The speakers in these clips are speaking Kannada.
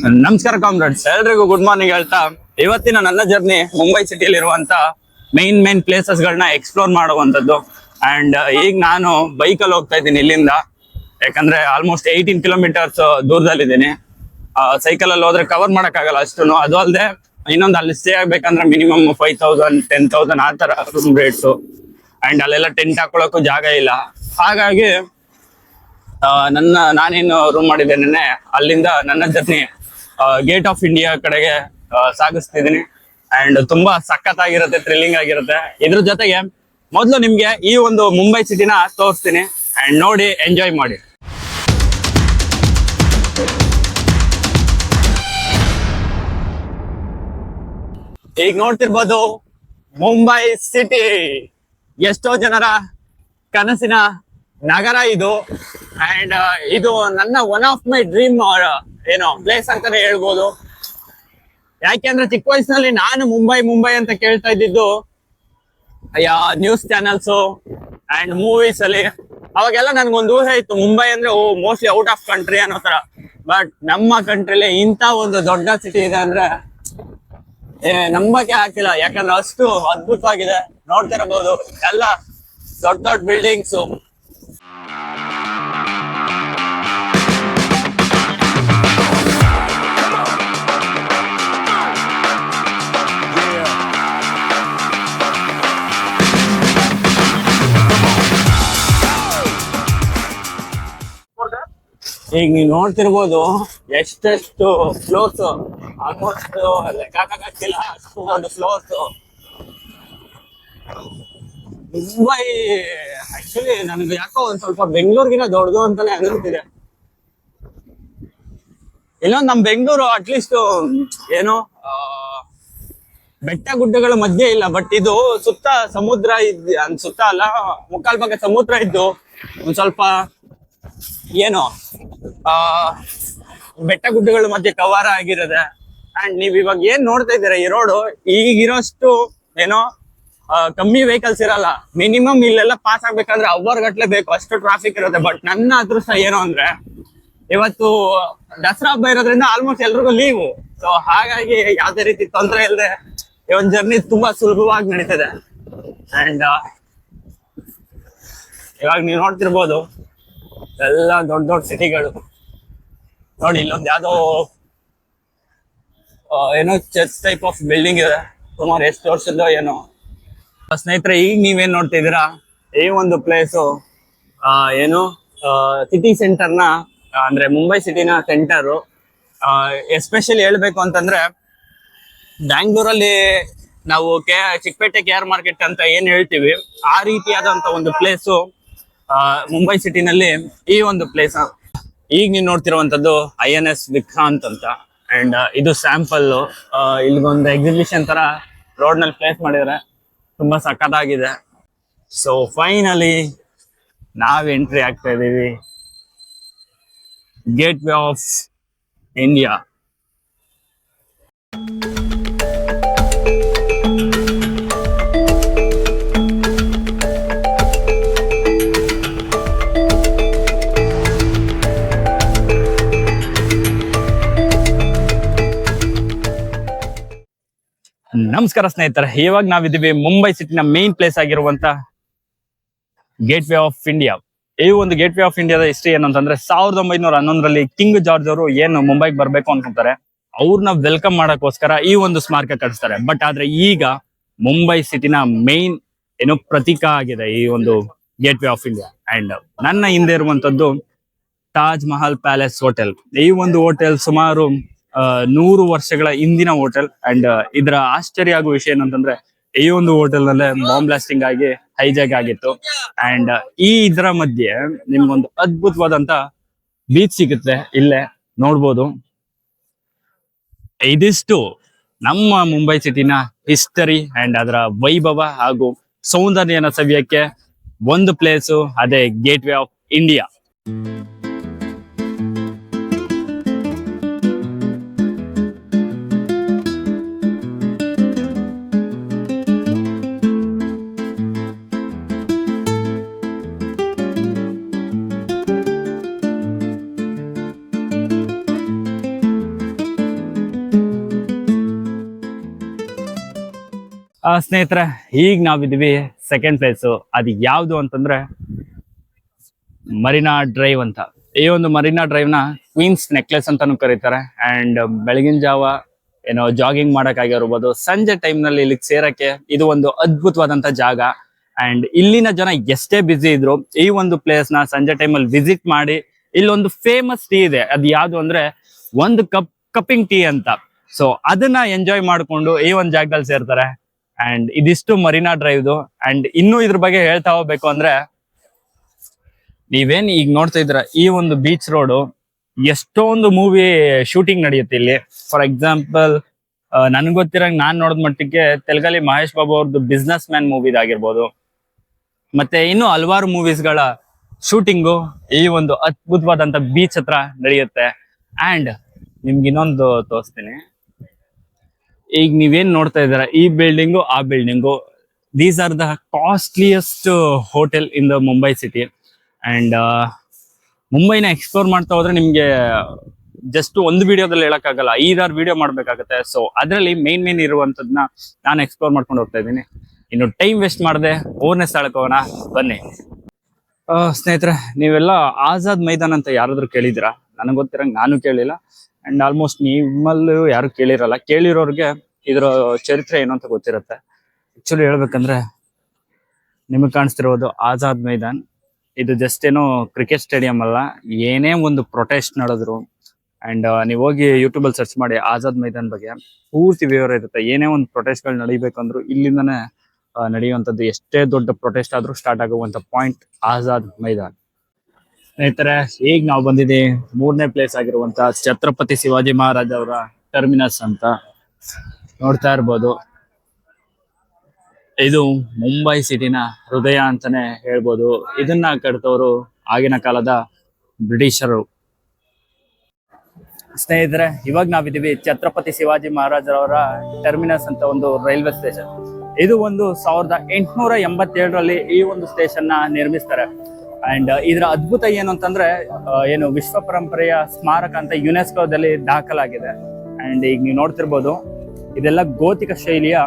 ನಮಸ್ಕಾರ ಕಾಮ್ರೇಡ್ಸ್ ಎಲ್ರಿಗೂ ಗುಡ್ ಮಾರ್ನಿಂಗ್ ಹೇಳ್ತಾ, ಇವತ್ತಿನ ನನ್ನ ಜರ್ನಿ ಮುಂಬೈ ಸಿಟಿಯಲ್ಲಿ ಇರುವಂತ ಮೈನ್ ಮೈನ್ ಪ್ಲೇಸಸ್ ಗಳನ್ನ ಎಕ್ಸ್ಪ್ಲೋರ್ ಮಾಡುವಂತದ್ದು ಅಂಡ್ ಈಗ ನಾನು ಬೈಕ್ ಅಲ್ಲಿ ಹೋಗ್ತಾ ಇದ್ದೀನಿ ಇಲ್ಲಿಂದ. ಯಾಕಂದ್ರೆ ಆಲ್ಮೋಸ್ಟ್ ಏಯ್ಟೀನ್ ಕಿಲೋಮೀಟರ್ಸ್ ದೂರದಲ್ಲಿದ್ದೀನಿ. ಸೈಕಲ್ ಅಲ್ಲಿ ಹೋದ್ರೆ ಕವರ್ ಆಗಲ್ಲ ಅಷ್ಟು ಅದು ಅಲ್ಲದೆ ಇನ್ನೊಂದು ಅಲ್ಲಿ ಸ್ಟೇ ಆಗ್ಬೇಕಂದ್ರೆ minimum five thousand ten thousand ಆ ತರ ರೂಮ್ ರೇಟ್ಸ್ ಅಂಡ್ ಅಲ್ಲೆಲ್ಲ ಟೆಂಟ್ ಹಾಕೊಳ್ಳೋಕು ಜಾಗ ಇಲ್ಲ. ಹಾಗಾಗಿ ನನ್ನ ನಾನೇನು ರೂಮ್ ಮಾಡಿದ್ದೇನೆ ಅಲ್ಲಿಂದ ನನ್ನ ಜರ್ನಿ ಗೇಟ್ ಆಫ್ ಇಂಡಿಯಾ ಕಡೆಗೆ ಸಾಗಿಸ್ತಿದೀನಿ ಅಂಡ್ ತುಂಬಾ ಸಖತ್ ಆಗಿರುತ್ತೆ ಥ್ರಿಲ್ಲಿಂಗ್ ಆಗಿರುತ್ತೆ. ಇದ್ರ ಜೊತೆಗೆ ಮೊದಲು ನಿಮ್ಗೆ ಈ ಒಂದು ಮುಂಬೈ ಸಿಟಿನ ತೋರಿಸ್ತೀನಿ. ಅಂಡ್ ನೋಡಿ ಎಂಜಾಯ್ ಮಾಡಿ. ಈಗ ನೋಡ್ತಿರ್ಬೋದು ಮುಂಬೈ ಸಿಟಿ ಎಷ್ಟೋ ಜನರ ಕನಸಿನ ನಗರ ಇದು. ಅಂಡ್ ಇದು ನನ್ನ ಒನ್ ಆಫ್ ಮೈ ಡ್ರೀಮ್ ಏನೋ ಪ್ಲೇಸ್ ಅಂತಾನೆ ಹೇಳ್ಬೋದು. ಯಾಕೆಂದ್ರೆ ಚಿಕ್ಕ ವಯಸ್ಸಿನಲ್ಲಿ ನಾನು ಮುಂಬೈ ಮುಂಬೈ ಅಂತ ಕೇಳ್ತಾ ಇದ್ದಿದ್ದು, ಅಯ್ಯ ನ್ಯೂಸ್ ಚಾನೆಲ್ಸ್ ಅಂಡ್ ಮೂವೀಸ್ ಅಲ್ಲಿ. ಅವಾಗೆಲ್ಲ ನನ್ಗೊಂದು ಊಹೆ ಇತ್ತು, ಮುಂಬೈ ಅಂದ್ರೆ, oh mostly out of country ಅನ್ನೋ ತರ ಬಟ್ ನಮ್ಮ ಕಂಟ್ರಿಲಿ ಇಂಥ ಒಂದು ದೊಡ್ಡ ಸಿಟಿ ಇದೆ ಅಂದ್ರೆ, ಏ, ನಂಬಕ್ಕೆ ಆಗ್ತಿಲ್ಲ. ಯಾಕಂದ್ರೆ ಅಷ್ಟು ಅದ್ಭುತವಾಗಿದೆ. ನೋಡ್ತಿರಬಹುದು. ಎಲ್ಲ ದೊಡ್ಡ ದೊಡ್ಡ ಬಿಲ್ಡಿಂಗ್ಸ್ ಈಗ ನೀವು ನೋಡ್ತಿರ್ಬೋದು ಎಷ್ಟೆಷ್ಟು ಫ್ಲೋರ್ಸ್ ಆಲ್ಮೋಸ್ಟ್ ಲೆಕ್ಕಾಗಕ್ಕಿಲ್ಲ ಅಷ್ಟು ಫ್ಲೋರ್ಸ್ ಮುಂಬೈ ಆಕ್ಚುಲಿ ನನಗೆ ಯಾಕೋ ಒಂದ್ ಸ್ವಲ್ಪ ಬೆಂಗಳೂರಿಗಿನ ದೊಡ್ಡದು ಅಂತಾನೆ ಅನಿಸ್ತಿದೆ. ಇನ್ನೊಂದು ನಮ್ ಬೆಂಗಳೂರು ಅಟ್ಲೀಸ್ಟ್ ಏನು ಬೆಟ್ಟ ಗುಡ್ಡಗಳ ಮಧ್ಯೆ ಇಲ್ಲ ಬಟ್ ಇದು ಸುತ್ತ ಸಮುದ್ರ ಇದ್ ಸುತ್ತ ಅಲ್ಲ, ಮುಕ್ಕಾಲ್ ಭಾಗ ಸಮುದ್ರ ಇದ್ದು ಒಂದ್ ಸ್ವಲ್ಪ ಏನು, ಆ, ಬೆಟ್ಟ ಗುಡ್ಡಗಳ ಮಧ್ಯೆ ಕವಾರ ಆಗಿರೋದೆ. ಅಂಡ್ ನೀವ್ ಇವಾಗ ಏನ್ ನೋಡ್ತಾ ಇದ್ದೀರಾ ಈ ರೋಡು ಈಗಿರೋಷ್ಟು ಏನೋ ಕಮ್ಮಿ ವೆಹಿಕಲ್ಸ್ ಇರಲ್ಲ. ಮಿನಿಮಮ್ ಇಲ್ಲೆಲ್ಲ ಪಾಸ್ ಆಗ್ಬೇಕಂದ್ರೆ ಅವರ್ ಗಟ್ಲೆ ಬೇಕು, ಅಷ್ಟು ಟ್ರಾಫಿಕ್ ಇರುತ್ತೆ. ಬಟ್ ನನ್ನ ಅದೃಷ್ಟ ಏನು ಅಂದ್ರೆ, ಇವತ್ತು ದಸರಾ ಹಬ್ಬ ಇರೋದ್ರಿಂದ ಆಲ್ಮೋಸ್ಟ್ ಎಲ್ರಿಗೂ ಲೀವು ಸೊ ಹಾಗಾಗಿ ಯಾವ್ದೇ ರೀತಿ ತೊಂದರೆ ಇಲ್ಲದೆ ಈ ಒಂದು ಜರ್ನಿ ತುಂಬಾ ಸುಲಭವಾಗಿ ನಡೀತದೆ. ಅಂಡ್ ಇವಾಗ ನೀವು ನೋಡ್ತಿರ್ಬೋದು. ಎಲ್ಲ ದೊಡ್ಡ ದೊಡ್ಡ ಸಿಟಿಗಳು. ನೋಡಿ, ಇಲ್ಲೊಂದು ಯಾವುದೋ ಏನೋ ಚರ್ಚ್ ಟೈಪ್ ಆಫ್ ಬಿಲ್ಡಿಂಗ್ ಇದೆ. ಸುಮಾರು ಎಷ್ಟು ವರ್ಷದ ಏನೋ. ಸ್ನೇಹಿತರೆ, ಈಗ ನೀವೇನ್ ನೋಡ್ತಿದ್ದೀರಾ ಈ ಒಂದು ಪ್ಲೇಸು ಏನು ಸಿಟಿ ಸೆಂಟರ್ನ ಅಂದ್ರೆ ಮುಂಬೈ ಸಿಟಿನ ಸೆಂಟರು ಎಸ್ಪೆಷಲಿ ಹೇಳ್ಬೇಕು ಅಂತಂದ್ರೆ, ಬ್ಯಾಂಗ್ಳೂರಲ್ಲಿ ನಾವು K, Chickpet K R market ಅಂತ ಏನ್ ಹೇಳ್ತೀವಿ, ಆ ರೀತಿಯಾದಂತ ಒಂದು ಪ್ಲೇಸು ಮುಂಬೈ ಸಿಟಿನಲ್ಲಿ ಈ ಒಂದು ಪ್ಲೇಸ್ ಈಗ ನೀವು ನೋಡ್ತಿರುವಂತದ್ದು ಐ ಎನ್ ಎಸ್ ವಿಕ್ರಾಂತ್ ಅಂತ. ಅಂಡ್ ಇದು ಸ್ಯಾಂಪಲ್ ಇಲ್ಲಿಗೊಂದು ಎಕ್ಸಿಬಿಷನ್ ತರ ರೋಡ್ನಲ್ಲಿ ಪ್ಲೇಸ್ ಮಾಡಿದ್ರೆ ತುಂಬಾ ಸಖತ್ತಾಗಿದೆ. ಸೊ ಫೈನಲಿ ನಾವ್ ಎಂಟ್ರಿ ಆಗ್ತಾ ಇದೀವಿ ಗೇಟ್ ವೇ ಆಫ್ ಇಂಡಿಯಾ ನಮಸ್ಕಾರ ಸ್ನೇಹಿತರೆ, ಇವಾಗ ನಾವಿದ್ದೀವಿ ಮುಂಬೈ ಸಿಟಿನ ಮೇನ್ ಪ್ಲೇಸ್ ಆಗಿರುವಂತ ಗೇಟ್ ವೇ ಆಫ್ ಇಂಡಿಯಾ ಈ ಒಂದು ಗೇಟ್ ವೇ ಆಫ್ ಇಂಡಿಯಾದ ಹಿಸ್ಟ್ರಿ ಏನಂತಂದ್ರೆ ಸಾವಿರದ ಒಂಬೈನೂರ ಹನ್ನೊಂದರಲ್ಲಿ ಕಿಂಗ್ ಜಾರ್ಜ್ ಅವರು ಏನು ಮುಂಬೈಗೆ ಬರಬೇಕು ಅನ್ಕೊಂತಾರೆ ಅವ್ರನ್ನ ವೆಲ್ಕಮ್ ಮಾಡಕ್ಕೋಸ್ಕರ ಈ ಒಂದು ಸ್ಮಾರಕ ಕಟ್ಟಿಸ್ತಾರೆ. ಬಟ್ ಆದ್ರೆ ಈಗ ಮುಂಬೈ ಸಿಟಿನ ಮೇನ್ ಏನು ಪ್ರತೀಕ ಆಗಿದೆ ಈ ಒಂದು gateway of India and ನನ್ನ ಹಿಂದೆ ಇರುವಂತದ್ದು ತಾಜ್ ಮಹಲ್ ಪ್ಯಾಲೇಸ್ ಹೋಟೆಲ್. ಈ ಒಂದು ಹೋಟೆಲ್ ಸುಮಾರು ನೂರು ವರ್ಷಗಳ ಹಿಂದಿನ ಹೋಟೆಲ್ ಅಂಡ್ ಇದರ ಆಶ್ಚರ್ಯ ಆಗುವ ವಿಷಯ ಏನಂತಂದ್ರೆ, ಈ ಒಂದು ಹೋಟೆಲ್ ನಲ್ಲೇ ಬಾಂಬ್ ಬ್ಲಾಸ್ಟಿಂಗ್ ಆಗಿ ಹೈಜಾಕ್ ಆಗಿತ್ತು. ಅಂಡ್ ಈ ಇದರ ಮಧ್ಯೆ ನಿಮ್ಗೊಂದು ಅದ್ಭುತವಾದಂತ ಬೀಚ್ ಸಿಗುತ್ತೆ ಇಲ್ಲೇ, ನೋಡ್ಬೋದು. ಇದಿಷ್ಟು ನಮ್ಮ ಮುಂಬೈ ಸಿಟಿನ ಹಿಸ್ಟರಿ ಅಂಡ್ ಅದರ ವೈಭವ ಹಾಗೂ ಸೌಂದರ್ಯನ ಸವಿಯಕ್ಕೆ ಒಂದು ಪ್ಲೇಸು ಅದೇ ಗೇಟ್ ವೇ ಆಫ್ ಇಂಡಿಯಾ ಸ್ನೇಹಿತರೆ, ಈಗ ನಾವಿದ್ವಿ ಸೆಕೆಂಡ್ ಪ್ಲೇಸು ಅದು ಯಾವುದು ಅಂತಂದ್ರೆ ಮರಿನಾ ಡ್ರೈವ್ ಅಂತ. ಈ ಒಂದು ಮರೀನಾ ಡ್ರೈವ್ನ ಕ್ವೀನ್ಸ್ ನೆಕ್ಲೆಸ್ ಅಂತಾನು ಕರೀತಾರೆ. ಅಂಡ್ ಬೆಳಗಿನ ಜಾವ ಏನೋ ಜಾಗಿಂಗ್ ಮಾಡಕ್ ಆಗಿರ್ಬೋದು ಸಂಜೆ ಟೈಮ್ನಲ್ಲಿ ಇಲ್ಲಿಗೆ ಸೇರಕ್ಕೆ ಇದು ಒಂದು ಅದ್ಭುತವಾದಂತ ಜಾಗ. ಅಂಡ್ ಇಲ್ಲಿನ ಜನ ಎಷ್ಟೇ ಬ್ಯುಸಿ ಇದ್ರು ಈ ಒಂದು ಪ್ಲೇಸ್ನ ಸಂಜೆ ಟೈಮ್ ಅಲ್ಲಿ ವಿಸಿಟ್ ಮಾಡಿ ಇಲ್ಲೊಂದು ಫೇಮಸ್ ಟೀ ಇದೆ. ಅದು ಯಾವುದು ಅಂದ್ರೆ ಒಂದು ಕಪ್ ಕಪ್ಪಿಂಗ್ ಟೀ ಅಂತ. ಸೊ ಅದನ್ನ ಎಂಜಾಯ್ ಮಾಡ್ಕೊಂಡು ಈ ಒಂದು ಜಾಗದಲ್ಲಿ ಸೇರ್ತಾರೆ. ಅಂಡ್ ಇದಿಷ್ಟು ಮರೀನಾ ಡ್ರೈವ್ದು ಅಂಡ್ ಇನ್ನೂ ಇದ್ರ ಬಗ್ಗೆ ಹೇಳ್ತಾ ಹೋಗ್ಬೇಕು ಅಂದ್ರೆ, ನೀವೇನ್ ಈಗ ನೋಡ್ತಾ ಇದ್ರ ಈ ಒಂದು ಬೀಚ್ ರೋಡು ಎಷ್ಟೊಂದು ಮೂವಿ ಶೂಟಿಂಗ್ ನಡೆಯುತ್ತೆ ಇಲ್ಲಿ. ಫಾರ್ ಎಕ್ಸಾಂಪಲ್ ನನ್ಗೆ ಗೊತ್ತಿರಂಗ್ ನಾನ್ ನೋಡಿದ ಮಟ್ಟಿಗೆ ತೆಲುಗಲ್ಲಿ ಮಹೇಶ್ ಬಾಬು ಅವ್ರದ್ದು ಬಿಸ್ನೆಸ್ ಮ್ಯಾನ್ ಮೂವಿದಾಗಿರ್ಬೋದು ಮತ್ತೆ ಇನ್ನು ಹಲವಾರು ಮೂವೀಸ್ಗಳ ಶೂಟಿಂಗು ಈ ಒಂದು ಅದ್ಭುತವಾದಂತ ಬೀಚ್ ಹತ್ರ ನಡೆಯುತ್ತೆ. ಅಂಡ್ ನಿಮ್ಗೆ ಇನ್ನೊಂದು ತೋರಿಸ್ತೀನಿ. ಈಗ ನೀವೇನ್ ನೋಡ್ತಾ ಇದ್ದೀರಾ ಈ ಬಿಲ್ಡಿಂಗು ಆ building these are the costliest hotel in the Mumbai city and ಮುಂಬೈನ ಎಕ್ಸ್ಪ್ಲೋರ್ ಮಾಡ್ತಾ ಹೋದ್ರೆ ನಿಮ್ಗೆ ಜಸ್ಟ್ ಒಂದು ವಿಡಿಯೋದಲ್ಲಿ ಹೇಳಕ್ಕಾಗಲ್ಲ, ಐದಾರು ವಿಡಿಯೋ ಮಾಡ್ಬೇಕಾಗತ್ತೆ. ಸೊ ಅದರಲ್ಲಿ ಮೇನ್ ಮೇನ್ ಇರುವಂತದ್ನ ನಾನು ಎಕ್ಸ್ಪ್ಲೋರ್ ಮಾಡ್ಕೊಂಡು ಹೋಗ್ತಾ ಇದ್ದೀನಿ. ಇನ್ನು ಟೈಮ್ ವೇಸ್ಟ್ ಮಾಡದೆ ಮೂರನೇ ಸ್ಥಳಕ್ಕೆ ಹೋಗೋಣ. ಬನ್ನಿ. ಸ್ನೇಹಿತರೆ, ನೀವೆಲ್ಲ ಆಜಾದ್ ಮೈದಾನ ಅಂತ ಯಾರಾದ್ರೂ ಕೇಳಿದಿರಾ ನನಗೆ ಗೊತ್ತಿರಂಗ ನಾನು ಕೇಳಿಲ್ಲ. ಅಂಡ್ ಆಲ್ಮೋಸ್ಟ್ ನಿಮ್ಮಲ್ಲೂ ಯಾರು ಕೇಳಿರಲ್ಲ. ಕೇಳಿರೋರ್ಗೆ ಇದರ ಚರಿತ್ರೆ ಏನು ಅಂತ ಗೊತ್ತಿರುತ್ತೆ. ಆಕ್ಚುಲಿ ಹೇಳ್ಬೇಕಂದ್ರೆ ನಿಮಗೆ ಕಾಣಿಸ್ತಿರೋದು ಆಜಾದ್ ಮೈದಾನ್. ಇದು ಜಸ್ಟ್ ಏನೋ ಕ್ರಿಕೆಟ್ ಸ್ಟೇಡಿಯಂ ಅಲ್ಲ. ಏನೇ ಒಂದು ಪ್ರೊಟೆಸ್ಟ್ ನಡೆದ್ರು ಅಂಡ್ ನೀವು ಹೋಗಿ ಯೂಟ್ಯೂಬ್ ಅಲ್ಲಿ ಸರ್ಚ್ ಮಾಡಿ ಆಜಾದ್ ಮೈದಾನ್ ಬಗ್ಗೆ ಪೂರ್ತಿ ವಿವರ ಇರುತ್ತೆ. ಏನೇ ಒಂದು ಪ್ರೊಟೆಸ್ಟ್ಗಳು ನಡಿಬೇಕಂದ್ರು ಇಲ್ಲಿಂದನೇ ನಡೆಯುವಂತದ್ದು ಎಷ್ಟೇ ದೊಡ್ಡ ಪ್ರೊಟೆಸ್ಟ್ ಆದ್ರೂ ಸ್ಟಾರ್ಟ್ ಆಗುವಂತ ಪಾಯಿಂಟ್ ಆಜಾದ್ ಮೈದಾನ್. ಸ್ನೇಹಿತರೆ ಈಗ ನಾವು ಬಂದಿದ್ದೀವಿ ಮೂರನೇ ಪ್ಲೇಸ್ ಆಗಿರುವಂತ ಛತ್ರಪತಿ ಶಿವಾಜಿ ಮಹಾರಾಜ್ ಅವರ ಟರ್ಮಿನಸ್ ಅಂತ ನೋಡ್ತಾ ಇರ್ಬೋದು. ಇದು ಮುಂಬೈ ಸಿಟಿನ ಹೃದಯ ಅಂತಾನೆ ಹೇಳ್ಬೋದು. ಇದನ್ನ ಕಟ್ಟವರು ಆಗಿನ ಕಾಲದ ಬ್ರಿಟಿಷರು. ಸ್ನೇಹಿತರೆ, ಇವಾಗ ನಾವಿದ್ದೀವಿ ಛತ್ರಪತಿ ಶಿವಾಜಿ ಮಹಾರಾಜರವರ ಟರ್ಮಿನಸ್ ಅಂತ ಒಂದು ರೈಲ್ವೆ ಸ್ಟೇಷನ್ ಇದು ಒಂದು ಸಾವಿರದ ಎಂಟುನೂರ ಎಂಬತ್ತೇಳರಲ್ಲಿ ಈ ಒಂದು ಸ್ಟೇಷನ್ನ ನಿರ್ಮಿಸ್ತಾರೆ. ಅಂಡ್ ಇದರ ಅದ್ಭುತ ಏನು ಅಂತಂದ್ರೆ ಏನು ವಿಶ್ವ ಪರಂಪರೆಯ ಸ್ಮಾರಕ ಅಂತ ಯುನೆಸ್ಕೋದಲ್ಲಿ ದಾಖಲಾಗಿದೆ. ಅಂಡ್ ಈಗ ನೀವು ನೋಡ್ತಿರ್ಬೋದು, ಇದೆಲ್ಲ ಗೋತಿಕ ಶೈಲಿಯ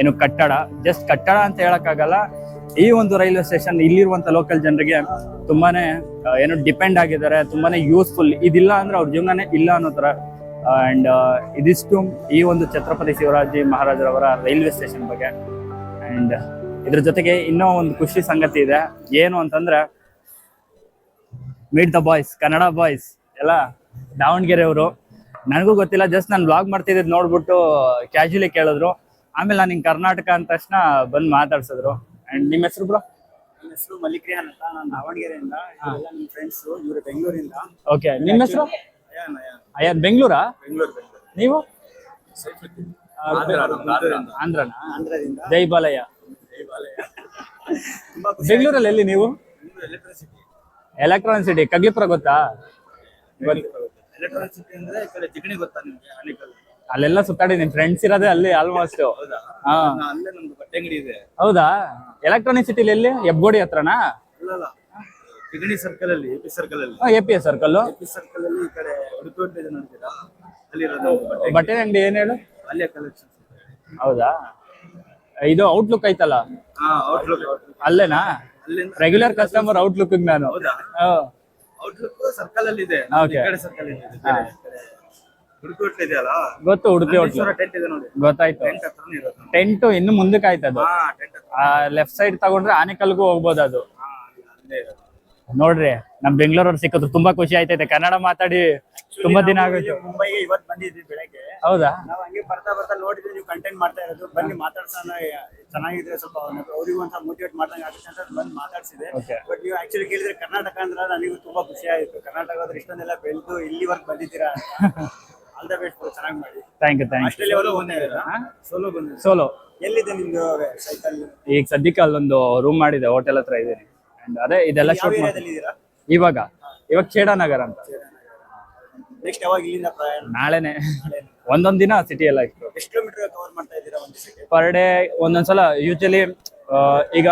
ಏನು ಕಟ್ಟಡ. ಜಸ್ಟ್ ಕಟ್ಟಡ ಅಂತ ಹೇಳಕ್ಕಾಗಲ್ಲ, ಈ ಒಂದು ರೈಲ್ವೆ ಸ್ಟೇಷನ್ ಇಲ್ಲಿರುವಂತ ಲೋಕಲ್ ಜನರಿಗೆ ತುಂಬಾನೇ ಏನು ಡಿಪೆಂಡ್ ಆಗಿದ್ದಾರೆ, ತುಂಬಾನೇ ಯೂಸ್ಫುಲ್ ಇದಿಲ್ಲ ಅಂದ್ರೆ ಅವ್ರ ಜೀವನನೇ ಇಲ್ಲ ಅನ್ನೋ ತರ ಅಂಡ್ ಇದಿಷ್ಟು ಈ ಒಂದು ಛತ್ರಪತಿ ಶಿವರಾಜಿ ಮಹಾರಾಜರವರ ರೈಲ್ವೆ ಸ್ಟೇಷನ್ ಬಗ್ಗೆ. ಅಂಡ್ ಇದ್ರ ಜೊತೆಗೆ ಇನ್ನೂ ಒಂದು ಖುಷಿ ಸಂಗತಿ ಇದೆ. ಏನು ಅಂತಂದ್ರೆ meet the boys Kannada boys ಎಲ್ಲ ದಾವಣಗೆರೆ ಅವರು ನನಗೂ ಗೊತ್ತಿಲ್ಲ ಜಸ್ಟ್ ನಾನು ಬ್ಲಾಗ್ ಮಾಡ್ತಿದ್ದು ನೋಡ್ಬಿಟ್ಟು ಕ್ಯಾಶುಲಿ ಕೇಳಿದ್ರು. ಆಮೇಲೆ ನಾನು ಹಿಂಗೆ ಕರ್ನಾಟಕ ಅಂದ ತಕ್ಷಣ ಬಂದು ಮಾತಾಡ್ಸಿದ್ರು. ಅಂಡ್ ನಿಮ್ಮ ಹೆಸರು ಬ್ರೋ ನಿಮ್ಮ ಹೆಸರು ಮಲ್ಲಿಕ್ರಿಯಾನ್ ಅಂತ ನಾನು ದಾವಣಗೆರೆಯಿಂದ ಎಲ್ಲ ನಿಮ್ಮ ಫ್ರೆಂಡ್ಸ್ ಇವರು ಬೆಂಗಳೂರಿಂದ. ಓಕೆ ನಿಮ್ಮ ಹೆಸರು? ಅಯಾನ್ ಅಯ್ಯನ್. ಬೆಂಗಳೂರಾ? ಬೆಂಗಳೂರು ಬೆಂಗಳೂರು. ನೀವು? ಆಂಧ್ರ ನಮ್ದು ಆಂಧ್ರದಿಂದ. ಆಂಧ್ರನ. ಆಂಧ್ರದಿಂದ. ಜೈ ಬಾಲಯ್ಯ ದೇವಾಲಯ ತುಂಬಾ ಖುಷಿ ಬೆಂಗಳೂರಲ್ಲಿ ಎಲ್ಲಿ ನೀವು? Bengaluru electricity. Electronic city Kaglipura ಗೊತ್ತಾ? ಎಲೆಕ್ಟ್ರಿಸಿಟಿ ಅಂದ್ರೆ ಈ ಕಡೆ ಜಿಗಣಿ ಗೊತ್ತಾ ನಿಮ್ಗೆ ಆನೇಕಲ್ ಅಲ್ಲೆಲ್ಲ ಸುತ್ತಾಡಿ ನಿಮ್ ಫ್ರೆಂಡ್ಸ್ ಇರೋದೇ ಅಲ್ಲಿ ಆಲ್ಮೋಸ್ಟ್ ಹೌದಾ? ಹಾ. ನಾ- ಅಲ್ಲೇ ನಮ್ದು ಬಟ್ಟೆ ಅಂಗಡಿ ಇದೆ. ಹೌದಾ? ಎಲೆಕ್ಟ್ರಾನಿಕ್ ಸಿಟಿಲಿ ಎಲ್ಲಿ? ಹೆಬ್ಗೋಡಿ ಹತ್ರನಾ? ಜಿಗಣಿ ಸರ್ಕಲ್ ಅಲ್ಲಿ ಎಪಿ ಸರ್ಕಲ್ ಅಲ್ಲಿ. A P S circle AP circle ಅಲ್ಲಿ ಈ ಕಡೆ ಉಡುಪಿ ಇದೆ ನೋಡ್ತೀರಾ? ಅಲ್ಲಿ ಇರೋದು ಬಟ್ಟೆ ಬಟ್ಟೆ ಅಂಗಡಿ ಏನ್ ಹೇಳು? ಅಲ್ಲೇ ಕಲೆಕ್ಷನ್ ಹೌದಾ? ಇದು ಔಟ್ಲುಕ್ ಐತಲ್ಲ? ಹಾ ಔಟ್ಲುಕ್ ಅಲ್ಲೇನಾ? ರೆಗ್ಯುಲರ್ ಕಸ್ಟಮರ್ ನಾನು. ಹೌದಾ? ಹಾ. ಔಟ್ಲುಕ್ ಸರ್ಕಲ್ ಅಲ್ಲಿ ಇದೆ. ಈ ಕಡೆ ಸರ್ಕಲ್ ಇದೆ. ಉಡುಪಿ ಹೋಟ್ಲ್ ಇದೆಯಲ್ಲ? ಗೊತ್ತು ಉಡುಪಿ ಹೋಟ್ಲು ಟೆಂಟ್ ಇದೆ ನೋಡಿ. ಗೊತ್ತಾಯ್ತು. ಟೆಂಟ್ ಹತ್ರನೇ ಇರೋದು. ಟೆಂಟ್ ಇನ್ನು ಮುಂದಕ್ಕೆ ಆಯ್ತು ಹಾ ಟೆಂಟ್ ಹತ್ರ. ಆ ಲೆಫ್ಟ್ ಸೈಡ್ ತಗೊಂಡ್ರೆ ಆನೆಕಲ್ಗೂ ಹೋಗ್ಬೋದು ಅದು. ಹಾ ಅಲ್ಲೇ ಇರೋದು. ನೋಡ್ರಿ ನಮ್ ಬೆಂಗಳೂರವ್ರು ಸಿಕ್ಕಿದ್ರು. ತುಂಬಾ ಖುಷಿ ಆಯ್ತೈತೆ. ಕನ್ನಡ ಮಾತಾಡಿ ತುಂಬಾ ದಿನ ಆಗುತ್ತೆ ಆಗೋಯ್ತು ಮುಂಬೈಗೆ ಇವತ್ತು ಬಂದಿದ್ವಿ ಬೆಳಗ್ಗೆ. ಹೌದಾ? ನಾವು ಹಂಗೆ ಬರ್ತಾ ಬರ್ತಾ ನೋಡಿದ್ರೆ ನೀವು ಕಂಟೆಂಟ್ ಮಾಡ್ತಾ ಇರೋದು. ಬನ್ನಿ ಮಾತಾಡ್ಸೋಣ. ಚೆನ್ನಾಗಿದೆ ಸ್ವಲ್ಪ ಅವರಿಗೂ ಅಂತ ಮೋಟಿವೇಟ್ ಮಾಡ್ದಂಗೆ ಆಗುತ್ತೆ ಅಂತ ಬಂದು ಮಾತಾಡ್ಸಿದೆ. ಬಟ್ ನೀವು ಆಕ್ಚುಲಿ ಕೇಳಿದ್ರೆ ಕರ್ನಾಟಕ ಅಂದ್ರೆ ನನಗೂ ತುಂಬಾ ಖುಷಿ ಆಯ್ತು. ಕರ್ನಾಟಕ ಆದ್ರೆ ಇಷ್ಟೊಂದೆಲ್ಲ ಬೆಳೆದು ಇಲ್ಲಿವರೆಗೆ ಬಂದಿದ್ದೀರಾ ಆಲ್ ದ ಬೆಸ್ಟ್ ಚೆನ್ನಾಗಿ ಮಾಡಿ. ಥ್ಯಾಂಕ್ ಯು ಥ್ಯಾಂಕ್ ಯು ಬಂದಿದ್ದೀರಾ ಸೋಲೋ ಬಂದಿದ್ದೀರಾ? ಸೋಲೋ ಎಲ್ಲಿದೆ ನಿಮ್ದು ಸೈಕಲ್ ಈಗ ಸದ್ಯಕ್ಕೆ ಅಲ್ಲೊಂದು ರೂಮ್ ಮಾಡಿದೆ ಹೋಟೆಲ್ ಹತ್ರ ಇದ್ದೀನಿ. ಅಂಡ್ ಅದೇ ಇದೆಲ್ಲ ಶೂಟ್ ಇವಾಗ ಇವಾಗ ಚೇಡಾನಗರ್ ಅಂತ. ನೆಕ್ಸ್ಟ್ ಯಾವಾಗ ಇಲ್ಲಿಂದ ನಾಳೆನೆ. ಒಂದೊಂದ್ ದಿನ ಸಿಟಿ ಎಲ್ಲ ಇತ್ತು ಎಷ್ಟು ಕಿಲೋಮೀಟರ್ ಕವರ್ ಮಾಡ್ತಾ ಇದ್ದೀರಾ ಒಂದು ದಿವಸಕ್ಕೆ ಪರ್ ಡೇ ಒಂದೊಂದ್ಸಲ ಯೂಶಲಿ ಈಗ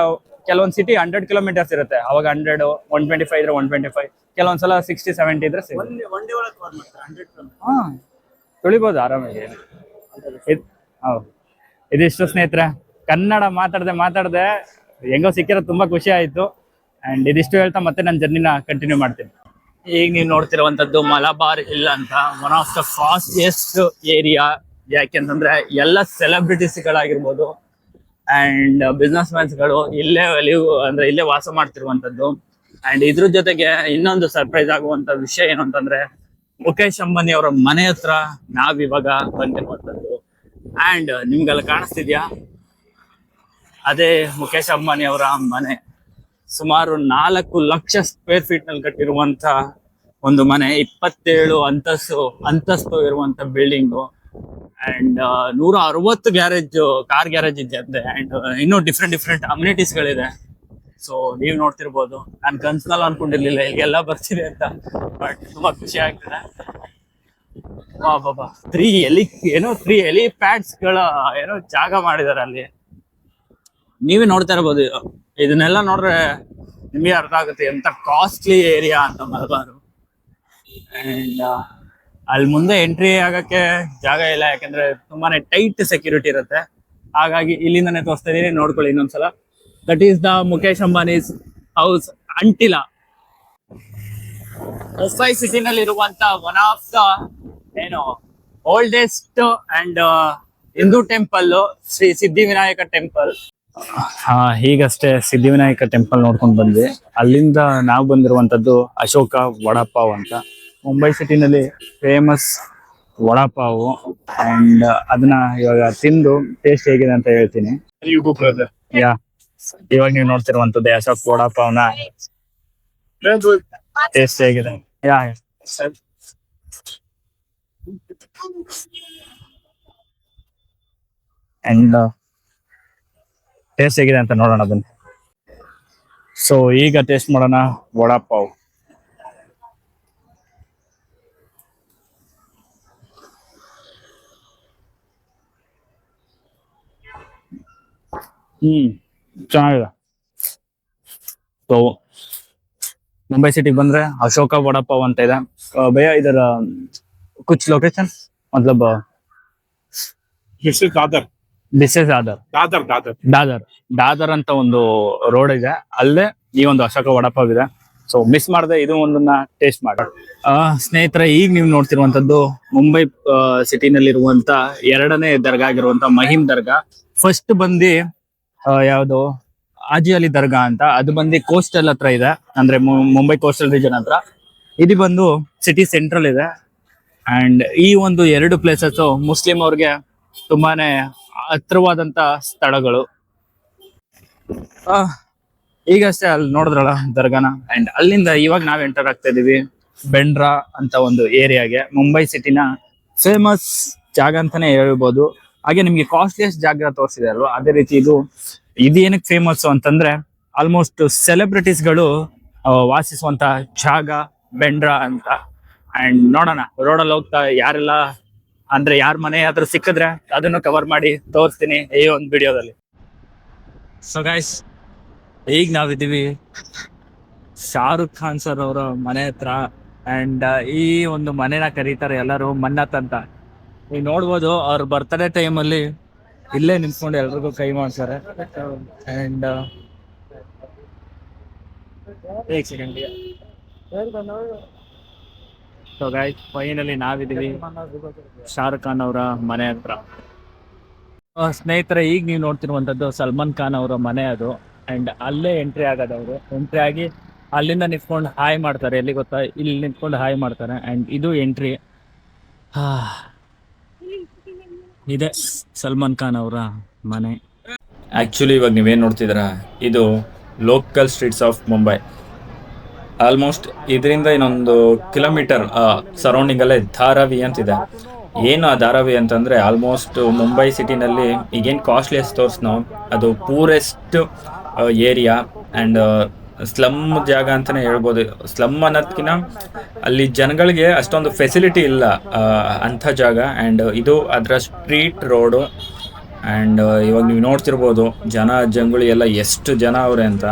ಕೆಲವೊಂದು ಸಿಟಿ ಹಂಡ್ರೆಡ್ ಕಿಲೋಮೀಟರ್ಸ್ ಇರುತ್ತೆ. ಅವಾಗ ಹಂಡ್ರೆಡ್ ಒನ್ ಟ್ವೆಂಟಿ ಫೈವ್ ಇದ್ರೆ ಒನ್ ಟ್ವೆಂಟಿ ಫೈವ್ ಕೆಲವೊಂದ್ಸಲ ಸಿಕ್ಸ್ಟಿ ಸೆವೆಂಟಿ ಇದ್ರೆ ಹಾ ತುಳಿಬೋದು ಆರಾಮಾಗಿ. ಇದ್- ಹೌದು. ಇದಿಷ್ಟು ಸ್ನೇಹಿತರೆ ಕನ್ನಡ ಮಾತಾಡದೆ ಮಾತಾಡದೆ ಹೆಂಗೋ ಸಿಕ್ಕಿರೋದು ತುಂಬಾ ಖುಷಿ ಆಯ್ತು. ಅಂಡ್ ಇದಿಷ್ಟು ಹೇಳ್ತಾ ಮತ್ತೆ ನನ್ನ ಜರ್ನಿನ ಕಂಟಿನ್ಯೂ ಮಾಡ್ತೀನಿ. ಈಗ ನೀವು ನೋಡ್ತಿರುವಂತದ್ದು ಮಲಬಾರ್ ಹಿಲ್ ಅಂತ one of the fastest area ಯಾಕೆಂತಂದ್ರೆ ಎಲ್ಲ ಸೆಲೆಬ್ರಿಟೀಸ್ ಗಳಾಗಿರ್ಬೋದು ಅಂಡ್ ಬಿಸ್ನೆಸ್ ಮ್ಯಾನ್ಸ್ಗಳು ಇಲ್ಲೇ ಅಂದ್ರೆ ಇಲ್ಲೇ ವಾಸ ಮಾಡ್ತಿರುವಂತದ್ದು ಅಂಡ್ ಇದ್ರ ಜೊತೆಗೆ ಇನ್ನೊಂದು ಸರ್ಪ್ರೈಸ್ ಆಗುವಂತ ವಿಷಯ ಏನು ಅಂತಂದ್ರೆ ಮುಖೇಶ್ ಅಂಬಾನಿ ಅವರ ಮನೆ ಹತ್ರ ನಾವಿವಾಗ ಬಂದಿರುವಂತದ್ದು ಅಂಡ್ ನಿಮ್ಗೆಲ್ಲ ಕಾಣಿಸ್ತಿದ್ಯಾ? ಅದೇ ಮುಖೇಶ್ ಅಂಬಾನಿ ಅವರ ಮನೆ. ಸುಮಾರು ನಾಲ್ಕು ಲಕ್ಷ ಸ್ಕ್ವೇರ್ ಫೀಟ್ನಲ್ಲಿ ಕಟ್ಟಿರುವಂತ ಒಂದು ಮನೆ, ಇಪ್ಪತ್ತೇಳು ಅಂತಸ್ತು ಅಂತಸ್ತು ಇರುವಂತ ಬಿಲ್ಡಿಂಗು ಅಂಡ್ ನೂರ ಅರವತ್ತು ಗ್ಯಾರೇಜ್, ಕಾರ್ ಗ್ಯಾರೇಜ್ ಇದೆ ಅಂತೆ. ಅಂಡ್ ಇನ್ನೂ ಡಿಫ್ರೆಂಟ್ ಡಿಫ್ರೆಂಟ್ ಅಮ್ಯುನಿಟೀಸ್ ಗಳಿದೆ. ಸೊ ನೀವು ನೋಡ್ತಿರ್ಬೋದು. ನಾನು ಕನ್ಸ್ನಲ್ಲಿ ಅನ್ಕೊಂಡಿರ್ಲಿಲ್ಲ ಎಲ್ಲ ಬರ್ತಿದೆ ಅಂತ. ಬಟ್ ತುಂಬಾ ಖುಷಿ ಆಗ್ತದೆ. ವಾ ಬಾಬಾ ತ್ರೀ ಎಲಿ ಏನೋ ತ್ರೀ ಎಲಿ ಪ್ಯಾಡ್ಸ್ಗಳ ಏನೋ ಜಾಗ ಮಾಡಿದ್ದಾರೆ ಅಲ್ಲಿ. ನೀವೇ ನೋಡ್ತಾ ಇರ್ಬೋದು. ಇದನ್ನೆಲ್ಲ ನೋಡ್ರೆ ನಿಮಗೆ ಅರ್ಥ ಆಗುತ್ತೆ ಎಂತ ಕಾಸ್ಟ್ಲಿ ಏರಿಯಾ ಅಂತ ಮಲಬಾರು. ಅಂಡ್ ಅಲ್ಲಿ ಮುಂದೆ ಎಂಟ್ರಿ ಆಗಕ್ಕೆ ಜಾಗ ಇಲ್ಲ, ಯಾಕಂದ್ರೆ ತುಂಬಾನೇ ಟೈಟ್ ಸೆಕ್ಯೂರಿಟಿ ಇರುತ್ತೆ. ಹಾಗಾಗಿ ಇಲ್ಲಿಂದಾನೆ ತೋರಿಸ್ತಾ ಇದೀನಿ, ನೋಡ್ಕೊಳ್ಳಿ ಇನ್ನೊಂದ್ಸಲ. That is the Mukesh Ambani's house Antilia Mumbai ಸಿಟಿನಲ್ಲಿ ಇರುವಂತ ಒನ್ ಆಫ್ ದ ಏನು oldest and Hindu temple Shri Siddhivinayak temple ಹಾ, ಈಗಷ್ಟೇ ಸಿದ್ಧಿವಿನಾಯಕ ಟೆಂಪಲ್ ನೋಡ್ಕೊಂಡು ಬಂದ್ವಿ. ಅಲ್ಲಿಂದ ನಾವು ಬಂದಿರುವಂತದ್ದು ಅಶೋಕ ವಡಪಾವ್ ಅಂತ. ಮುಂಬೈ ಸಿಟಿನಲ್ಲಿ ಫೇಮಸ್ ವಡಾಪಾವು ಅಂಡ್ ಅದನ್ನ ಇವಾಗ ತಿಂದು ಟೇಸ್ಟ್ ಹೇಗಿದೆ ಅಂತ ಹೇಳ್ತೀನಿ. ಯಾ, ಇವಾಗ ನೀವು ನೋಡ್ತಿರುವಂತದ್ದು ಅಶೋಕ್ ವಡಾಪಾವ್ನ ನ do ಟೇಸ್ಟ್ ಹೇಗಿದೆ ಯಾ ಅಂಡ್ ಟೇಸ್ಟ್ ಹೇಗಿದೆ ಅಂತ ನೋಡೋಣ ಅದನ್ನ. ಸೊ ಈಗ ಟೇಸ್ಟ್ ಮಾಡೋಣ ವಡಾಪಾವ್. ಹ್ಮ್ ಚೆನ್ನಾಗಿದೆ. ಸೊ ಮುಂಬೈ ಸಿಟಿಗೆ ಬಂದ್ರೆ ಅಶೋಕ ವಡಾಪಾವ್ ಅಂತ ಇದೆ. ಭಯ ಇದರ ಕುಚ್ ಲೊಕೇಶನ್ ಮತ್ಲಬ್ Dadar. This is Dadar Dadar. Dadar Dadar ಅಂತ ಒಂದು ರೋಡ್ ಇದೆ. ಅಲ್ಲೇ ಈ ಒಂದು ಅಶೋಕ ವಡಾಪಾವ್ ಇದೆ ಸೊ ಮಿಸ್ ಮಾಡದೆ ಇದು ಒಂದನ್ನ ಟೇಸ್ಟ್ ಮಾಡಿ. ಸ್ನೇಹಿತರೆ ಈಗ ನೀವು ನೋಡ್ತಿರುವಂತದ್ದು ಮುಂಬೈ ಸಿಟಿನಲ್ಲಿರುವಂತ ಎರಡನೇ ದರ್ಗಾ ಆಗಿರುವಂತ ಮಹಿಮ್ ದರ್ಗಾ. ಫಸ್ಟ್ ಬಂದಿ ಯಾವ್ದು? ಆಜಿ ಅಲಿ ದರ್ಗಾ ಅಂತ. ಅದು ಬಂದು ಕೋಸ್ಟಲ್ ಹತ್ರ ಇದೆ. ಅಂದ್ರೆ ಮುಂಬೈ ಕೋಸ್ಟಲ್ ರೀಜನ್ ಹತ್ರ. ಇದು ಬಂದು ಸಿಟಿ ಸೆಂಟ್ರಲ್ ಇದೆ. ಅಂಡ್ ಈ ಒಂದು ಎರಡು ಪ್ಲೇಸಸ್ ಮುಸ್ಲಿಂ ಅವ್ರಿಗೆ ತುಂಬಾನೇ ಹತ್ರವಾದಂತ ಸ್ಥಳಗಳು. ಈಗಷ್ಟೇ ಅಲ್ಲಿ ನೋಡಿದ್ರಲ್ಲ ದರ್ಗಾನ? ಅಂಡ್ ಅಲ್ಲಿಂದ ಇವಾಗ ನಾವ್ ಎಂಟರ್ ಆಗ್ತಾ ಇದೀವಿ. ಬೆಂಡ್ರಾ ಅಂತ ಒಂದು ಏರಿಯಾಗೆ ಮುಂಬೈ ಸಿಟಿನ ಫೇಮಸ್ ಜಾಗ ಅಂತಾನೆ ಹೇಳ್ಬೋದು. ಹಾಗೆ ನಿಮ್ಗೆ ಕಾಸ್ಟ್ಲಿಯಸ್ಟ್ ಜಾಗ ತೋರಿಸಿದೆ ಅಲ್ವಾ? ಅದೇ ರೀತಿ ಇದು ಇದು ಏನಕ್ಕೆ ಫೇಮಸ್ ಅಂತಂದ್ರೆ ಆಲ್ಮೋಸ್ಟ್ ಸೆಲೆಬ್ರಿಟೀಸ್ಗಳು ವಾಸಿಸುವಂತ ಜಾಗ, ಬೆಂಡ್ರಾ ಅಂತ. ಅಂಡ್ ನೋಡೋಣ ರೋಡಲ್ಲಿ ಹೋಗ್ತಾ ಯಾರೆಲ್ಲ, ಅಂದ್ರೆ ಯಾರ ಮನೆ ಆದ್ರೂ ಸಿಕ್ಕಿದ್ರೆ ಅದನ್ನು ಕವರ್ ಮಾಡಿ ತೋರಿಸ್ತೀನಿ ಈ ಒಂದು ವಿಡಿಯೋದಲ್ಲಿ ಸೊ ಗೈಸ್ ಈಗ ನಾವಿದ್ದೀವಿ ಶಾರುಖ್ ಖಾನ್ ಸರ್ ಅವರ ಮನೆ ಹತ್ರ. ಅಂಡ್ ಈ ಒಂದು ಮನೆನ ಕರೀತಾರೆ ಎಲ್ಲರೂ ಮನ್ನತ್ ಅಂತ. ನೀವು ನೋಡ್ಬೋದು, ಅವ್ರ ಟೈಮ್ ಟೈಮಲ್ಲಿ ಇಲ್ಲೇ ನಿಂತ್ಕೊಂಡು ಎಲ್ರಿಗೂ ಕೈ ಮಾಡ್ತಾರೆ ಅಂಡ್ ಏಕ್ ಸೆಕೆಂಡ್ ಸೊ ಗಾಯ್ಸ್ ಫೈನಲಿ ನಾವಿದ್ದೀವಿ. ಶಾರುಖ್ ಖಾನ್ ಅವರ ಮನೆ ಹತ್ರ. ಸ್ನೇಹಿತರೆ, ಈಗ ನೀವು ನೋಡ್ತಿರುವಂತದ್ದು ಸಲ್ಮಾನ್ ಖಾನ್ ಅವರ ಮನೆ ಅದು. ಅಂಡ್ ಅಲ್ಲೇ ಎಂಟ್ರಿ ಆಗೋದು ಅವರು. ಎಂಟ್ರಿ ಆಗಿ ಅಲ್ಲಿಂದ ನಿಂತ್ಕೊಂಡು ಹಾಯ್ ಮಾಡ್ತಾರೆ. ಎಲ್ಲಿ ಗೊತ್ತಾ? ಇಲ್ಲಿ ನಿಂತ್ಕೊಂಡು ಹಾಯ್ ಮಾಡ್ತಾರೆ. ಅಂಡ್ ಇದು ಎಂಟ್ರಿ ಇದೆ. ಸಲ್ಮಾನ್ ಖಾನ್ ಅವರ ಮನೆ. ಆ್ಯಕ್ಚುಲಿ ಇವಾಗ ನೀವೇನು ನೋಡ್ತಿದ್ದೀರಾ? ಇದು local streets of Mumbai almost ಇದರಿಂದ ಇನ್ನೊಂದು ಕಿಲೋಮೀಟರ್ ಸರೌಂಡಿಂಗಲ್ಲೇ ಧಾರಾವಿ ಅಂತಿದೆ. ಏನು ಆ ಧಾರಾವಿ ಅಂತಂದರೆ ಆಲ್ಮೋಸ್ಟ್ ಮುಂಬೈ ಸಿಟಿನಲ್ಲಿ ಈಗೇನು ಕಾಸ್ಟ್ಲಿಯಸ್ ತೋರಿಸ್ನೋ ನಾವು? ಅದು ಪೂರೆಸ್ಟ್ ಏರಿಯಾ ಆ್ಯಂಡ್ ಸ್ಲಮ್ ಜಾಗ ಅಂತಲೇ ಹೇಳ್ಬೋದು. ಸ್ಲಮ್ ಅನ್ನೋದ್ಕಿಂತ ಅಲ್ಲಿ ಜನಗಳಿಗೆ ಅಷ್ಟೊಂದು ಫೆಸಿಲಿಟಿ ಇಲ್ಲ ಅಂಥ ಜಾಗ. ಆ್ಯಂಡ್ ಇದು ಅದರ ಸ್ಟ್ರೀಟ್ ರೋಡು ಆ್ಯಂಡ್ ಇವಾಗ ನೀವು ನೋಡ್ತಿರ್ಬೋದು, ಜನ ಜಂಗುಳಿ ಎಲ್ಲ ಎಷ್ಟು ಜನ ಅವ್ರೆ ಅಂತ.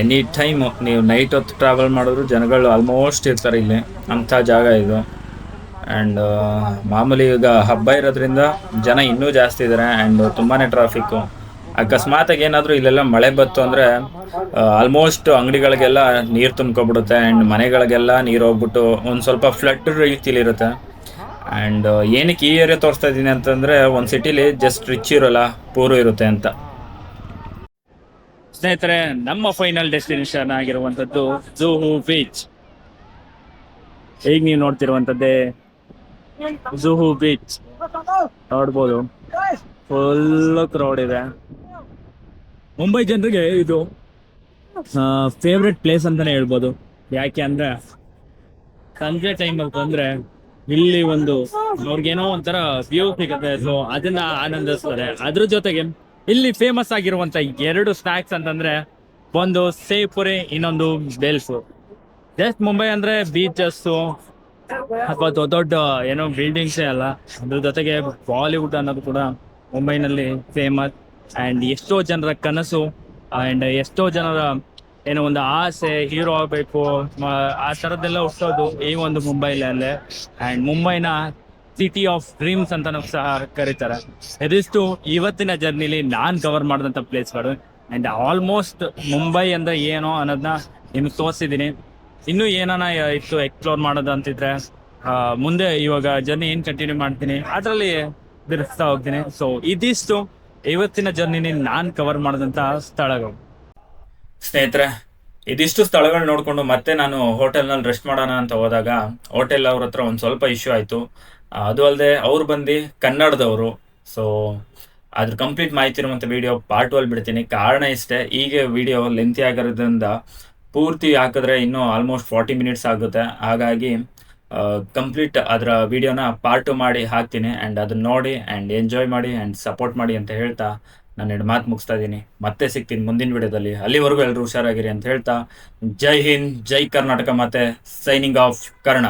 ಎನಿ ಟೈಮ್ ನೀವು ನೈಟ್ ಹೊತ್ತು ಟ್ರಾವೆಲ್ ಮಾಡಿದ್ರು ಜನಗಳು ಆಲ್ಮೋಸ್ಟ್ ಇರ್ತಾರೆ ಇಲ್ಲಿ. ಅಂಥ ಜಾಗ ಇದು. ಆ್ಯಂಡ್ ಮಾಮೂಲಿ ಈಗ ಹಬ್ಬ ಇರೋದ್ರಿಂದ ಜನ ಇನ್ನೂ ಜಾಸ್ತಿ ಇದ್ದಾರೆ ಆ್ಯಂಡ್ ತುಂಬಾ ಟ್ರಾಫಿಕ್ಕು ಅಕಸ್ಮಾತಾಗಿ ಏನಾದರೂ ಇಲ್ಲೆಲ್ಲ ಮಳೆ ಬತ್ತು ಅಂದ್ರೆ ಆಲ್ಮೋಸ್ಟ್ ಅಂಗಡಿಗಳಿಗೆಲ್ಲ ನೀರು ತುಂಬ್ಕೊಬಿಡುತ್ತೆ ಆ್ಯಂಡ್ ಮನೆಗಳಿಗೆಲ್ಲ ನೀರು ಹೋಗ್ಬಿಟ್ಟು ಒಂದು ಸ್ವಲ್ಪ ಫ್ಲಡ್ ರೀತಿಲಿರುತ್ತೆ. ಆ್ಯಂಡ್ ಏನಕ್ಕೆ ಈ ಏರಿಯಾ ತೋರಿಸ್ತಾ ಇದ್ದೀನಿ ಅಂತಂದ್ರೆ, ಒಂದು ಸಿಟಿಲಿ ಜಸ್ಟ್ ರಿಚ್ ಇರೋಲ್ಲ ಪೂರು ಇರುತ್ತೆ ಅಂತ. ಸ್ನೇಹಿತರೆ, ನಮ್ಮ ಫೈನಲ್ ಡೆಸ್ಟಿನೇಷನ್ ಆಗಿರುವಂತದ್ದು ಜೂಹು ಬೀಚ್ ಈಗ ನೀವು ನೋಡ್ತಿರುವಂತದ್ದೇ ಜೂಹು ಬೀಚ್ ನೋಡ್ಬೋದು. ಫುಲ್ ಕ್ರೌಡ್ ಇದೆ. ಮುಂಬೈ ಜನರಿಗೆ ಇದು ಫೇವ್ರೆಟ್ ಪ್ಲೇಸ್ ಅಂತಾನೆ ಹೇಳ್ಬೋದು. ಯಾಕೆ ಅಂದ್ರೆ, ಸಂಜೆ ಟೈಮಲ್ಲಿ ಬಂದ್ರೆ ಇಲ್ಲಿ ಒಂದು ಅವ್ರಿಗೇನೋ ಒಂಥರ ವ್ಯೂ ಸಿಗುತ್ತೆ. ಸೊ ಅದನ್ನ ಆನಂದಿಸ್ತಾರೆ. ಅದ್ರ ಜೊತೆಗೆ ಇಲ್ಲಿ ಫೇಮಸ್ ಆಗಿರುವಂತ ಎರಡು ಸ್ನಾಕ್ಸ್ ಅಂತಂದ್ರೆ ಒಂದು ಸೇಪುರಿ, ಇನ್ನೊಂದು ಬೇಲ್ಸು ಜಸ್ಟ್ ಮುಂಬೈ ಅಂದ್ರೆ ಬೀಚಸ್ ಅಥವಾ ದೊಡ್ಡ ದೊಡ್ಡ ಏನೋ ಬಿಲ್ಡಿಂಗ್ಸೇ ಅಲ್ಲ. ಅದ್ರ ಜೊತೆಗೆ ಬಾಲಿವುಡ್ ಅನ್ನೋದು ಕೂಡ ಮುಂಬೈನಲ್ಲಿ ಫೇಮಸ್ ಅಂಡ್ ಎಷ್ಟೋ ಜನರ ಕನಸು ಅಂಡ್ ಎಷ್ಟೋ ಜನರ ಏನೋ ಒಂದು ಆಸೆ ಹೀರೋ ಆಗಬೇಕು ಆ ಥರದ್ದೆಲ್ಲ ಹುಟ್ಟೋದು ಈ ಒಂದು ಮುಂಬೈಲಲ್ಲೇ ಅಂಡ್ ಮುಂಬೈನ ಸಿಟಿ ಆಫ್ ಡ್ರೀಮ್ಸ್ ಅಂತಾನು ಸಹ ಕರೀತಾರೆ. ಎದಿಷ್ಟು ಇವತ್ತಿನ ಜರ್ನಿಲಿ ನಾನ್ ಕವರ್ ಮಾಡಿದಂಥ ಪ್ಲೇಸ್ಗಳು ಅಂಡ್ ಆಲ್ಮೋಸ್ಟ್ ಮುಂಬೈ ಅಂದ್ರೆ ಏನೋ ಅನ್ನೋದನ್ನ ನಿಮ್ಗೆ ತೋರಿಸಿದ್ದೀನಿ ಇನ್ನೂ ಏನಾನ ಇತ್ತು ಎಕ್ಸ್ಪ್ಲೋರ್ ಮಾಡೋದು ಅಂತಿದ್ರೆ ಮುಂದೆ ಇವಾಗ ಜರ್ನಿ ಏನ್ ಕಂಟಿನ್ಯೂ ಮಾಡ್ತೀನಿ, ಅದರಲ್ಲಿ ಬಿಡಿಸ್ತಾ ಹೋಗ್ತೀನಿ. ಸೊ ಇದಿಷ್ಟು. ಇವತ್ತಿನ ಜರ್ನಿ ನಾನ್ ಕವರ್ ಮಾಡಿದಂತ ಸ್ಥಳಗಳು. ಸ್ನೇಹಿತರೆ, ಇದಿಷ್ಟು ಸ್ಥಳಗಳು ನೋಡಿಕೊಂಡು ಮತ್ತೆ ನಾನು ಹೋಟೆಲ್ನಲ್ಲಿ ರೆಸ್ಟ್ ಮಾಡೋಣ ಅಂತ ಹೋದಾಗ ಹೋಟೆಲ್ ಅವ್ರ ಹತ್ರ ಒಂದು ಸ್ವಲ್ಪ ಇಶ್ಯೂ ಆಯಿತು. ಅದು ಅಲ್ಲದೆ ಅವ್ರು ಬಂದು ಕನ್ನಡದವರು. ಸೊ ಅದ್ರ ಕಂಪ್ಲೀಟ್ ಮಾಹಿತಿ ಇರುವಂಥ ವಿಡಿಯೋ ಪಾರ್ಟ್ ಅಲ್ಲಿ ಬಿಡ್ತೀನಿ. ಕಾರಣ ಇಷ್ಟೇ ಈಗ ವಿಡಿಯೋ ಲೆಂತಿ ಆಗಿರೋದ್ರಿಂದ ಪೂರ್ತಿ ಹಾಕಿದ್ರೆ ಇನ್ನೂ ಆಲ್ಮೋಸ್ಟ್ ಫಾರ್ಟಿ ಮಿನಿಟ್ಸ್ ಆಗುತ್ತೆ. ಹಾಗಾಗಿ ಕಂಪ್ಲೀಟ್ ಅದರ ವಿಡಿಯೋನ ಪಾರ್ಟು ಮಾಡಿ ಹಾಕ್ತೀನಿ ಆ್ಯಂಡ್ ಅದನ್ನ ನೋಡಿ ಆ್ಯಂಡ್ ಎಂಜಾಯ್ ಮಾಡಿ ಆ್ಯಂಡ್ ಸಪೋರ್ಟ್ ಮಾಡಿ ಅಂತ ಹೇಳ್ತಾ ನಾನು ಎರಡು ಮಾತು ಮುಗಿಸ್ತಾ ಇದ್ದೀನಿ. ಮತ್ತೆ ಸಿಗ್ತೀನಿ ಮುಂದಿನ ವಿಡಿಯೋದಲ್ಲಿ ಅಲ್ಲಿವರೆಗೂ ಎಲ್ಲರೂ ಹುಷಾರಾಗಿರಿ ಅಂತ ಹೇಳ್ತಾ. ಜೈ ಹಿಂದ್, ಜೈ ಕರ್ನಾಟಕ ಮತ್ತೆ ಸೈನಿಂಗ್ ಆಫ್ ಕರ್ಣ